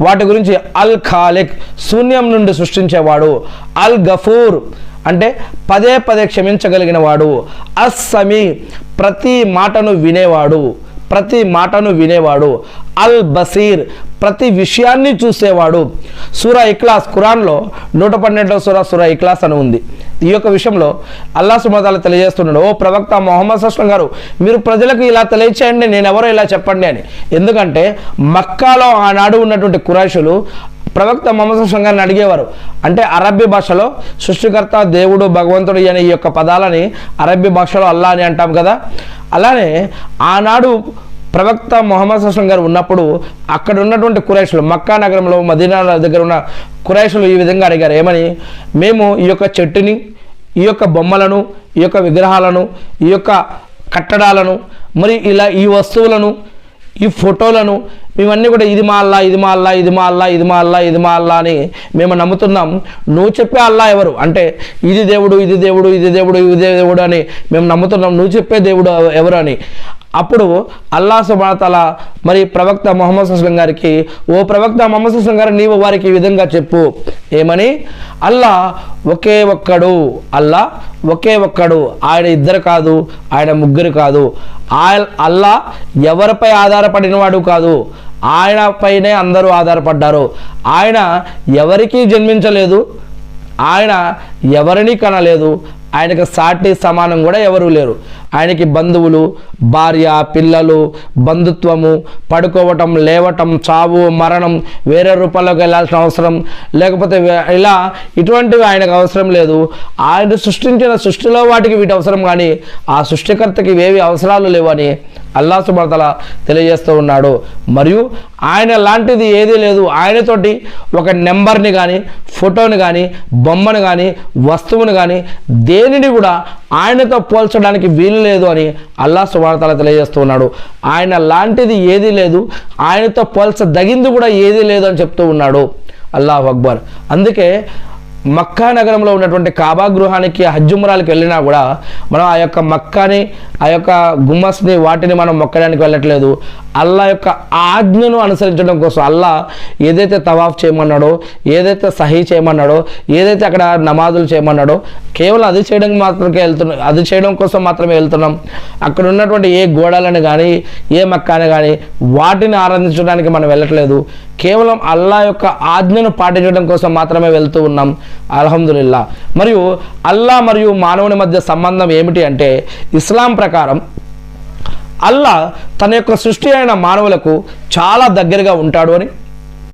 వాటి గురించి అల్ ఖాలిక్ శూన్యం నుండి సృష్టించేవాడు. అల్ గఫూర్ అంటే పదే పదే క్షమించగలిగిన వాడు అస్సమి ప్రతి మాటను వినేవాడు. ప్రతి మాటను వినేవాడు. అల్ బసీర్ ప్రతి విషయాన్ని చూసేవాడు. సూరా ఇక్లాస్ ఖురాన్లో నూట పన్నెండవ సూరా సూరా ఇక్లాస్ అని ఉంది. ఈ యొక్క విషయంలో అల్లా సుమతాలు తెలియజేస్తున్నాడు. ఓ ప్రవక్త మొహమ్మద్ సస్లం గారు మీరు ప్రజలకు ఇలా తెలియచేయండి నేను ఎవరో ఇలా చెప్పండి అని. ఎందుకంటే మక్కాలో ఆనాడు ఉన్నటువంటి కురాషులు ప్రవక్త మొహమ్మద్ సస్లం గారిని అడిగేవారు. అంటే అరబ్బీ భాషలో సృష్టికర్త దేవుడు భగవంతుడు అనే ఈ యొక్క పదాలని అరబ్బీ భాషలో అల్లా అని అంటాం కదా. అలానే ఆనాడు ప్రవక్త మొహమ్మద్ సస్లం గారు ఉన్నప్పుడు అక్కడ ఉన్నటువంటి కురైషులు మక్కా నగరంలో మదీనా దగ్గర ఉన్న కురైషులు ఈ విధంగా అడిగారు. ఏమని? మేము ఈ యొక్క చెట్టుని ఈ యొక్క బొమ్మలను ఈ యొక్క విగ్రహాలను ఈ యొక్క కట్టడాలను మరి ఇలా ఈ వస్తువులను ఈ ఫోటోలను మేమన్నీ కూడా ఇది మా అల్లా ఇది మా అల్లా ఇది మా అల్లా ఇది మా అల్లా ఇది మా అల్లా అని మేము నమ్ముతున్నాం. నువ్వు చెప్పే అల్లా ఎవరు? అంటే ఇది దేవుడు ఇది దేవుడు ఇది దేవుడు ఇది దేవుడు అని మేము నమ్ముతున్నాం. నువ్వు చెప్పే దేవుడు ఎవరు అని. అప్పుడు అల్లా సుబాతల మరి ప్రవక్త మొహమ్మద్ సుస్లం గారికి ఓ ప్రవక్త మొహమ్మద్ సుస్లం గారు నీవు వారికి ఈ విధంగా చెప్పు. ఏమని? అల్లా ఒకే ఒక్కడు అల్లా ఒకే ఒక్కడు. ఆయన ఇద్దరు కాదు ఆయన ముగ్గురు కాదు. అల్లా ఎవరిపై ఆధారపడినవాడు కాదు. ఆయనపైనే అందరూ ఆధారపడ్డారు. ఆయన ఎవరికీ జన్మించలేదు. ఆయన ఎవరిని కనలేదు. ఆయనకు సాటి సమానం కూడా ఎవరూ లేరు. ఆయనకి బంధువులు భార్య పిల్లలు బంధుత్వము పడుకోవటం లేవటం చావు మరణం వేరే రూపాల్లోకి వెళ్ళాల్సిన అవసరం. లేకపోతే ఇలా ఇటువంటివి ఆయనకు అవసరం లేదు. ఆయన సృష్టించిన సృష్టిలో వాటికి వీటి అవసరం కానీ ఆ సృష్టికర్తకి ఏవి అవసరాలు లేవని అల్లా సుబర్తల తెలియజేస్తూ ఉన్నాడు. మరియు ఆయన లాంటిది ఏదీ లేదు. ఆయనతోటి ఒక నెంబర్ని కానీ ఫోటోని కానీ బొమ్మను కానీ వస్తువును కానీ దేనిని కూడా ఆయనతో పోల్చడానికి వీలు లేదు అని అల్లా సువార్తలు తెలియజేస్తూ ఉన్నాడు. ఆయన లాంటిది ఏదీ లేదు. ఆయనతో పోల్చదగింది కూడా ఏదీ లేదు అని చెప్తూ ఉన్నాడు. అల్లాహ్ అక్బర్. అందుకే మక్కా నగరంలో ఉన్నటువంటి కాబా గృహానికి హజ్జుమరాలకు వెళ్ళినా కూడా మనం ఆ యొక్క మక్కాని ఆ యొక్క గుమ్మస్ని వాటిని మనం మొక్కడానికి వెళ్ళట్లేదు. అల్లా యొక్క ఆజ్ఞను అనుసరించడం కోసం అల్లా ఏదైతే తవాఫ్ చేయమన్నాడో ఏదైతే సహీ చేయమన్నాడో ఏదైతే అక్కడ నమాజులు చేయమన్నాడో కేవలం అది చేయడానికి మాత్రమే వెళ్తున్నాం అది చేయడం కోసం మాత్రమే వెళ్తున్నాం. అక్కడ ఉన్నటువంటి ఏ గోడలను కానీ ఏ మక్కాని కానీ వాటిని ఆరాధించడానికి మనం వెళ్ళట్లేదు. కేవలం అల్లా యొక్క ఆజ్ఞను పాటించడం కోసం మాత్రమే వెళ్తూ ఉన్నాం. అల్హమ్దుల్లా మరియు అల్లా మరియు మానవుని మధ్య సంబంధం ఏమిటి అంటే ఇస్లాం ప్రకారం అల్లా తన యొక్క సృష్టి అయిన మానవులకు చాలా దగ్గరగా ఉంటాడు అని